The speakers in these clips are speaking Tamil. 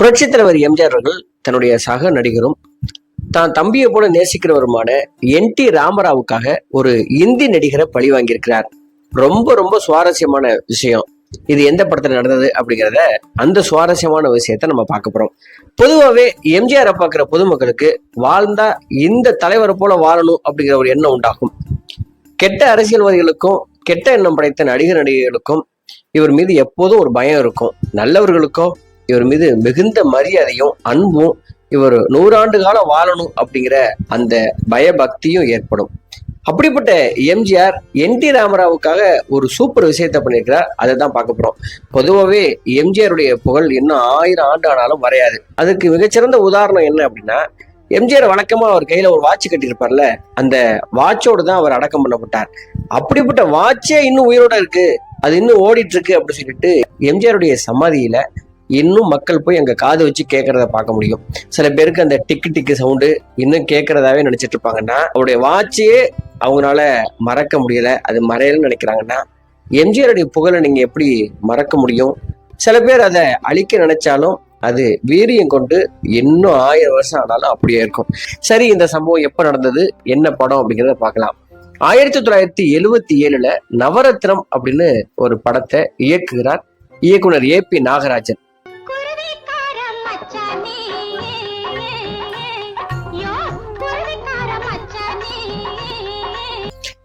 புரட்சித் தலைவர் எம்ஜிஆர் அவர்கள் தன்னுடைய சக நடிகரும் தான் தம்பியை போல நேசிக்கிறவருமான என் டி ராமராவுக்காக ஒரு இந்தி நடிகரை பழி வாங்கியிருக்கிறார். ரொம்ப ரொம்ப சுவாரஸ்யமான விஷயம். இது எந்த படத்துல நடந்தது அப்படிங்கிறத அந்த சுவாரஸ்யமான விஷயத்த நம்ம பார்க்க போறோம். பொதுவாகவே எம்ஜிஆரை பார்க்குற பொதுமக்களுக்கு வாழ்ந்தா இந்த தலைவரை போல வாழணும் அப்படிங்கிற ஒரு எண்ணம் உண்டாகும். கெட்ட அரசியல்வாதிகளுக்கும் கெட்ட எண்ணம் படைத்த நடிகர் நடிகைகளுக்கும் இவர் மீது எப்போதும் ஒரு பயம் இருக்கும். நல்லவர்களுக்கோ இவர் மீது மிகுந்த மரியாதையும் அன்பும் இவர் நூறாண்டு காலம் வாழணும் அப்படிங்கிற அந்த பயபக்தியும் ஏற்படும். அப்படிப்பட்ட எம்ஜிஆர் என் டி ராமராவுக்காக ஒரு சூப்பர் விஷயத்த பண்ணியிருக்கிறார். அதை தான் பார்க்க போறோம். பொதுவாகவே எம்ஜிஆருடைய புகழ் இன்னும் ஆயிரம் ஆண்டு ஆனாலும் வரையாது அதுக்கு மிகச்சிறந்த உதாரணம் என்ன அப்படின்னா எம்ஜிஆர் வழக்கமா அவர் கையில ஒரு வாட்ச் கட்டியிருப்பார்ல அந்த வாட்சோடு தான் அவர் அடக்கம் பண்ணப்பட்டார். அப்படிப்பட்ட வாட்சே இன்னும் உயிரோட இருக்கு. அது இன்னும் ஓடிட்டு இருக்கு அப்படின்னு சொல்லிட்டு எம்ஜிஆருடைய சமாதியில இன்னும் மக்கள் போய் அங்க காது வச்சு கேட்கறத பார்க்க முடியும். சில பேருக்கு அந்த டிக்கு டிக்கு சவுண்டு இன்னும் கேட்கறதாவே நினைச்சிட்டு இருப்பாங்கன்னா அவருடைய வாட்சையே அவங்களால மறக்க முடியல. அது மறையலன்னு நினைக்கிறாங்கன்னா எம்ஜிஆருடைய புகழை நீங்க எப்படி மறக்க முடியும்? சில பேர் அதை அழிக்க நினைச்சாலும் அது வீரியம் கொண்டு இன்னும் ஆயிரம் வருஷம் ஆனாலும் அப்படியே இருக்கும். சரி இந்த சம்பவம் எப்ப நடந்தது? என்ன படம் அப்படிங்கிறத பார்க்கலாம். ஆயிரத்தி தொள்ளாயிரத்தி எழுவத்தி ஏழுல நவரத்னம் அப்படின்னு ஒரு படத்தை இயக்குகிறார் இயக்குனர் ஏ பி நாகராஜன்.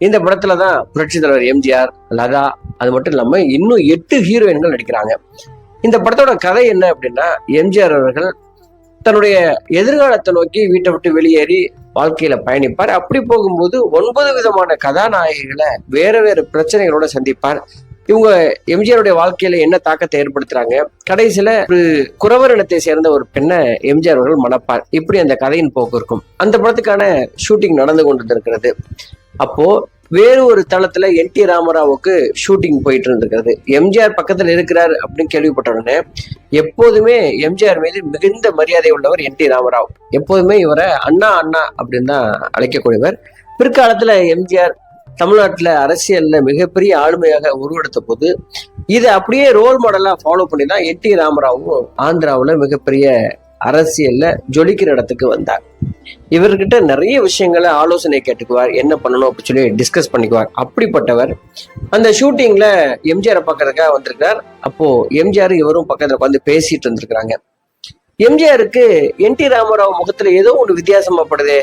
இந்த படத்துல தான் புரட்சி தலைவர் எம்ஜிஆர் லதா அது மட்டும் இல்லாம இன்னும் எட்டு ஹீரோயின்கள் நடிக்கிறாங்க. இந்த படத்தோட கதை என்ன அப்படின்னா எம்ஜிஆர் அவர்கள் தன்னுடைய எதிர்காலத்தை நோக்கி வீட்டை விட்டு வெளியேறி வாழ்க்கையில பயணிப்பார். அப்படி போகும்போது ஒன்பது விதமான கதாநாயகிகளை வேற வேற பிரச்சனைகளோட சந்திப்பார். இவங்க எம்ஜிஆருடைய வாழ்க்கையில என்ன தாக்கத்தை ஏற்படுத்துறாங்க? கடைசியில ஒரு குறவர் இனத்தை சேர்ந்த ஒரு பெண்ணை எம்ஜிஆர் அவர்கள் மணப்பார். இப்படி அந்த கதையின் போக்கு இருக்கும். அந்த படத்துக்கான ஷூட்டிங் நடந்து கொண்டு இருக்கிறது அப்போ வேறு ஒரு தளத்துல என் டி ராமராவுக்கு ஷூட்டிங் போயிட்டு இருந்திருக்கிறது. எம்ஜிஆர் பக்கத்துல இருக்கிறார் அப்படின்னு கேள்விப்பட்ட உடனே எப்போதுமே எம்ஜிஆர் மீது மிகுந்த மரியாதை உள்ளவர் என் டி ராமராவ். எப்போதுமே இவரை அண்ணா அண்ணா அப்படின்னு தான் அழைக்கக்கூடியவர். பிற்காலத்துல எம்ஜிஆர் தமிழ்நாட்டுல அரசியல்ல மிகப்பெரிய ஆளுமையாக உருவெடுத்த போது இதை அப்படியே ரோல் மாடலாக ஃபாலோ பண்ணி தான் என் டி ராமராவும் ஆந்திராவுல மிகப்பெரிய அரசியல்ல ஜொலிக்கிற இடத்துக்கு வந்தார். இவர்கிட்ட நிறைய விஷயங்களை ஆலோசனை கேட்டுக்குவார் என்ன பண்ணணும் அப்படின்னு சொல்லி டிஸ்கஸ் பண்ணிக்குவார். அப்படிப்பட்டவர் அந்த ஷூட்டிங்ல எம்ஜிஆரை பார்க்கறதுக்காக வந்திருக்கிறார். அப்போ எம்ஜிஆர் இவரும் பக்கத்துல உட்காந்து பேசிட்டு இருந்திருக்கிறாங்க. எம்ஜிஆருக்கு என் டி ராமராவ் முகத்துல ஏதோ ஒன்று வித்தியாசமாப்படுதே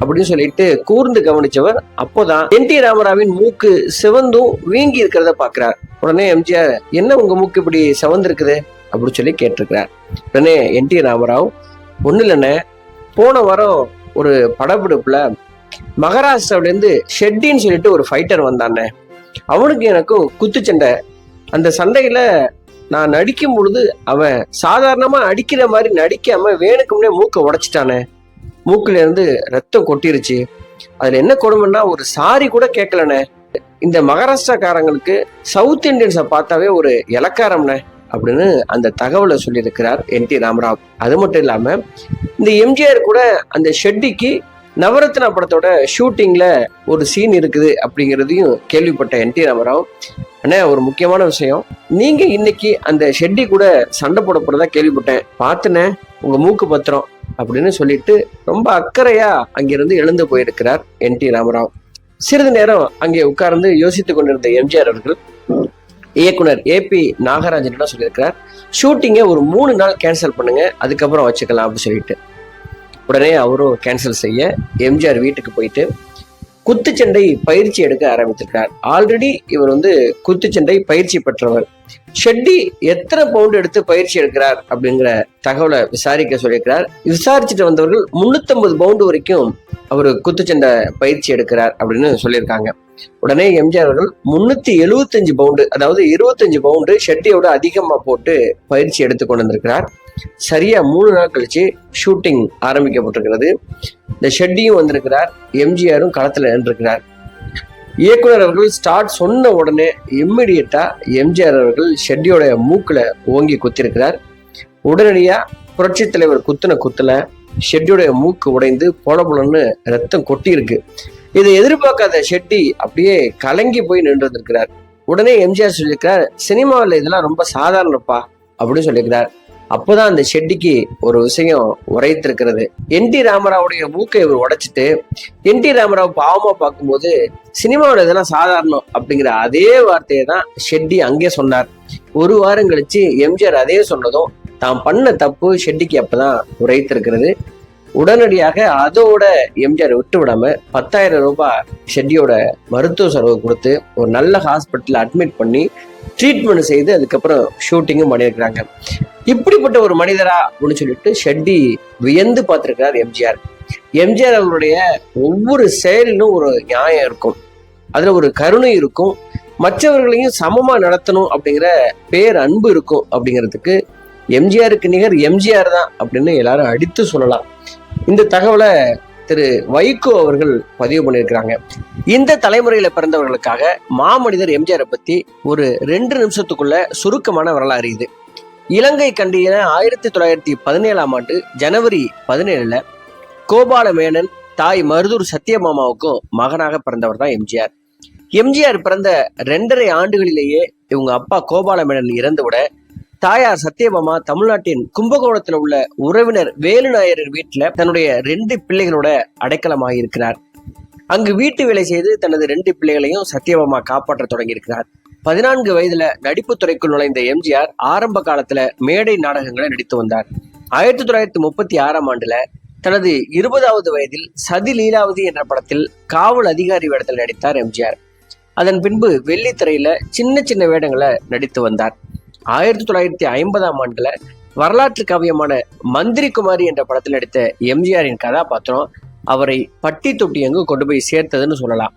அப்படின்னு சொல்லிட்டு கூர்ந்து கவனிச்சவர் அப்போதான் என் டி ராமராவின் மூக்கு சிவந்தும் வீங்கி இருக்கிறத பாக்குறார் உடனே எம்ஜிஆர் என்ன உங்க மூக்கு இப்படி சிவந்திருக்குது? அப்படின்னு சொல்லி கேட்டிருக்கிறார். உடனே என் டி ராமராவ் ஒண்ணு இல்லைண்ணே. போன வாரம் ஒரு படப்பிடிப்புல மகாராஷ்டிராவிலேருந்து ஷெட்டின்னு சொல்லிட்டு ஒரு ஃபைட்டர் வந்தானே. அவனுக்கு எனக்கும் குத்துச்சண்டை அந்த சண்டையில நான் நடிக்கும் பொழுது அவன் சாதாரணமா அடிக்கிற மாதிரி நடிக்காம வேணுக்கு முன்னே மூக்கை உடைச்சிட்டானே. மூக்குல இருந்து ரத்தம் கொட்டிருச்சு. அதுல என்ன கொடுமைன்னா ஒரு சாரி கூட கேட்கலண்ணே. இந்த மகாராஷ்டிராக்காரங்களுக்கு சவுத் இந்தியன்ஸை பார்த்தாவே ஒரு இலக்காரம்ண்ணே அப்படின்னு அந்த தகவலை சொல்லியிருக்கிறார் என் டி ராமராவ். அது மட்டும் இல்லாம இந்த எம்ஜிஆர் கூட அந்த ஷெட்டிக்கு நவரத்னா படத்தோட ஷூட்டிங்ல ஒரு சீன் இருக்குது அப்படிங்கிறதையும் கேள்விப்பட்ட என் டி ராமராவ். அண்ணே ஒரு முக்கியமான விஷயம். நீங்க இன்னைக்கு அந்த ஷெட்டி கூட சண்டை போட போறதா கேள்விப்பட்டேன். பார்த்துனே உங்க மூக்கு பத்திரம். அப்படின்னு சொல்லிட்டு ரொம்ப அக்கறையா அங்கிருந்து எழுந்து போயிருக்கிறார் என் டி ராமராவ். சிறிது நேரம் அங்கே உட்கார்ந்து யோசித்துக் கொண்டிருந்த எம்ஜிஆர் அவர்கள் இயக்குனர் ஏ பி நாகராஜன் சொல்லியிருக்கிறார் ஷூட்டிங்கை ஒரு மூணு நாள் கேன்சல் பண்ணுங்க அதுக்கப்புறம் வச்சுக்கலாம் அப்படின்னு சொல்லிட்டு. உடனே அவரும் கேன்சல் செய்ய எம்ஜிஆர் வீட்டுக்கு போயிட்டு குத்துச்சண்டை பயிற்சி எடுக்க ஆரம்பித்திருக்கார் ஆல்ரெடி இவர் வந்து குத்துச்சண்டை பயிற்சி பெற்றவர். ஷெட்டி எத்தனை பவுண்ட் எடுத்து பயிற்சி எடுக்கிறார் அப்படிங்கிற தகவலை விசாரிக்க சொல்லியிருக்கிறார். விசாரிச்சுட்டு வந்தவர்கள் முன்னூத்தம்பது பவுண்டு வரைக்கும் அவர் குத்துச்சண்டை பயிற்சி எடுக்கிறார் அப்படின்னு சொல்லியிருக்காங்க. உடனே எம்ஜிஆர் அவர்கள் முன்னூத்தி எழுபத்தஞ்சு பவுண்டு அதாவது இருபத்தஞ்சு பவுண்டு ஷெட்டியோட அதிகமா போட்டு பயிற்சி எடுத்து கொண்டு வந்திருக்கிறார். சரியா மூணு நாள் கழிச்சு ஷூட்டிங் ஆரம்பிக்கப்பட்டிருக்கிறது. இந்த ஷெட்டியும் வந்திருக்கிறார் எம்ஜிஆரும் களத்துல நின்றுக்கிறார் இயக்குனர் அவர்கள் ஸ்டார்ட் சொன்ன உடனே இம்மிடியட்டா எம்ஜிஆர் அவர்கள் ஷெட்டியோடைய மூக்கில் ஓங்கி குத்திருக்கிறார். உடனடியா புரட்சி தலைவர் குத்துன குத்துல ஷெட்டியோடைய மூக்கு உடைந்து பொல பொலன்னு ரத்தம் கொட்டி இருக்கு இதை எதிர்பார்க்காத ஷெட்டி அப்படியே கலங்கி போய் நின்று வந்திருக்கிறார். உடனே எம்ஜிஆர் சொல்லியிருக்கிறார் சினிமாவில் இதெல்லாம் ரொம்ப சாதாரணப்பா அப்படின்னு சொல்லியிருக்கிறார். அப்போதான் அந்த ஷெட்டிக்கு ஒரு விஷயம் உரைத்திருக்கிறது என் டி ராமராவுடைய மூக்கை இவர் உடைச்சிட்டு என் டி ராமராவ் பாவமா பார்க்கும்போது சினிமாவோட இதெல்லாம் சாதாரணம் அப்படிங்கிற அதே வார்த்தையை தான் ஷெட்டி அங்கே சொன்னார். ஒரு வாரம் கழிச்சு எம்ஜிஆர் அதே சொன்னதும் தான் பண்ண தப்பு ஷெட்டிக்கு அப்பதான் உரைத்திருக்கிறது உடனடியாக அதோட எம்ஜிஆர் விட்டு விடாம பத்தாயிரம் ரூபாய் ஷெட்டியோட மருத்துவ செலவு கொடுத்து ஒரு நல்ல ஹாஸ்பிட்டல் அட்மிட் பண்ணி ட்ரீட்மெண்ட் செய்து அதுக்கப்புறம் ஷூட்டிங்கும் பண்ணியிருக்கிறாங்க. இப்படிப்பட்ட ஒரு மனிதரா அப்படின்னு சொல்லிட்டு ஷெட்டி வியந்து பார்த்திருக்கிறார் எம்ஜிஆர். எம்ஜிஆர் அவருடைய ஒவ்வொரு செயலிலும் ஒரு நியாயம் இருக்கும். அதுல ஒரு கருணை இருக்கும். மற்றவர்களையும் சமமா நடத்தணும் அப்படிங்கிற பேர் அன்பு இருக்கும் அப்படிங்கிறதுக்கு எம்ஜிஆருக்கு நிகர் எம்ஜிஆர் தான் அப்படின்னு எல்லாரும் அடித்து சொல்லலாம். இந்த தகவலை திரு வைகோ அவர்கள் பதிவு பண்ணியிருக்கிறாங்க. இந்த தலைமுறையில பிறந்தவர்களுக்காக மாமனிதர் எம்ஜிஆரை பத்தி ஒரு ரெண்டு நிமிஷத்துக்குள்ள சுருக்கமான வரலாறு இது. இலங்கை கண்டியின ஆயிரத்தி தொள்ளாயிரத்தி பதினேழாம் ஆண்டு ஜனவரி பதினேழுல கோபால மேனன் தாய் மருதூர் சத்யமாமாவுக்கும் மகனாக பிறந்தவர் தான் எம்ஜிஆர். எம்ஜிஆர் பிறந்த ரெண்டரை ஆண்டுகளிலேயே இவங்க அப்பா கோபால மேனன் இறந்துவிட தாயார் சத்யபாமா தமிழ்நாட்டின் கும்பகோணத்தில் உள்ள உறவினர் வேலு வீட்டில் தன்னுடைய ரெண்டு பிள்ளைகளோட அடைக்கலமாக இருக்கிறார் அங்கு வீட்டு வேலை செய்து தனது ரெண்டு பிள்ளைகளையும் சத்யபாமா காப்பாற்ற தொடங்கியிருக்கிறார். பதினான்கு வயதுல நடிப்பு துறைக்குள் நுழைந்த எம்ஜிஆர் ஆரம்ப காலத்துல மேடை நாடகங்களை நடித்து வந்தார். ஆயிரத்தி தொள்ளாயிரத்தி முப்பத்தி ஆறாம் ஆண்டுல தனது இருபதாவது வயதில் சதி லீலாவதி என்ற படத்தில் காவல் அதிகாரி வேடத்தில் நடித்தார் எம்ஜிஆர். அதன் பின்பு வெள்ளித்திரையில சின்ன சின்ன வேடங்களை நடித்து வந்தார். ஆயிரத்தி தொள்ளாயிரத்தி ஐம்பதாம் ஆண்டுல வரலாற்று காவியமான மந்திரி குமாரி என்ற படத்தில் நடித்த எம்ஜிஆரின் கதாபாத்திரம் அவரை பட்டி தொட்டி எங்கு கொண்டு போய் சேர்த்ததுன்னு சொல்லலாம்.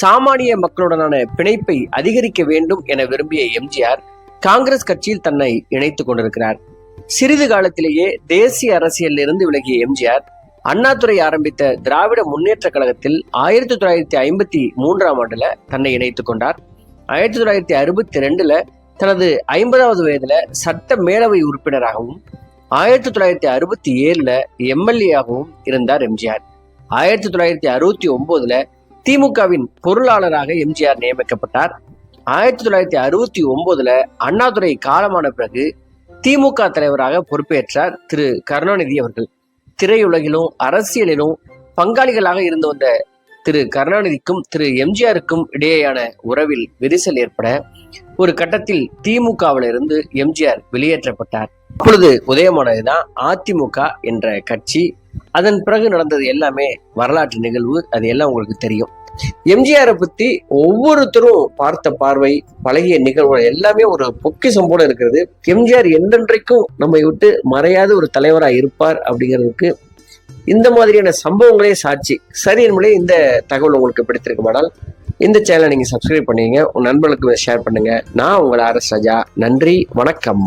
சாமானிய மக்களுடனான பிணைப்பை அதிகரிக்க வேண்டும் என விரும்பிய எம்ஜிஆர் காங்கிரஸ் கட்சியில் தன்னை இணைத்துக் கொண்டிருக்கிறார். சிறிது காலத்திலேயே தேசிய அரசியலில் இருந்து விலகிய எம்ஜிஆர் அண்ணாதுரை ஆரம்பித்த திராவிட முன்னேற்ற கழகத்தில் ஆயிரத்தி தொள்ளாயிரத்தி ஐம்பத்தி மூன்றாம் ஆண்டுல தன்னை இணைத்துக் கொண்டார். ஆயிரத்தி தொள்ளாயிரத்தி அறுபத்தி ரெண்டுல தனது ஐம்பதாவது வயதுல சட்ட மேலவை உறுப்பினராகவும் ஆயிரத்தி தொள்ளாயிரத்தி அறுபத்தி ஏழுல எம்எல்ஏ ஆகவும் இருந்தார் எம்ஜிஆர். ஆயிரத்தி தொள்ளாயிரத்தி அறுபத்தி ஒன்பதுல திமுகவின் பொருளாளராக எம்ஜிஆர் நியமிக்கப்பட்டார். ஆயிரத்தி தொள்ளாயிரத்தி அறுபத்தி ஒன்பதுல அண்ணாதுரை காலமான பிறகு திமுக தலைவராக பொறுப்பேற்றார் திரு கருணாநிதி அவர்கள். திரையுலகிலும் அரசியலிலும் பங்காளிகளாக இருந்து வந்த திரு கருணாநிதிக்கும் திரு எம்ஜிஆருக்கும் இடையேயான உறவில் விரிசல் ஏற்பட ஒரு கட்டத்தில் திமுகவில் இருந்து எம்ஜிஆர் வெளியேற்றப்பட்டார். அப்பொழுது உதயமானதுதான் அதிமுக என்ற கட்சி. அதன் பிறகு நடந்தது எல்லாமே வரலாற்று நிகழ்வு அது எல்லாம் உங்களுக்கு தெரியும். எம்ஜிஆரை பத்தி ஒவ்வொருத்தரும் பார்த்த பார்வை பழகிய நிகழ்வு எல்லாமே ஒரு பொக்கிஷம் போல இருக்கிறது. எம்ஜிஆர் என்றென்றைக்கும் நம்மை விட்டு மறையாத ஒரு தலைவராக இருப்பார் அப்படிங்கிறதுக்கு இந்த மாதிரியான சம்பவங்களே சாட்சி. சரி என்பதே இந்த தகவல் உங்களுக்கு பிடித்திருக்குமானால் இந்த சேனலை நீங்கள் சப்ஸ்கிரைப் பண்ணுவீங்க உங்கள் நண்பர்களுக்கு ஷேர் பண்ணுங்கள் நான் உங்கள் ஆர் எஸ் ராஜா. நன்றி. வணக்கம்.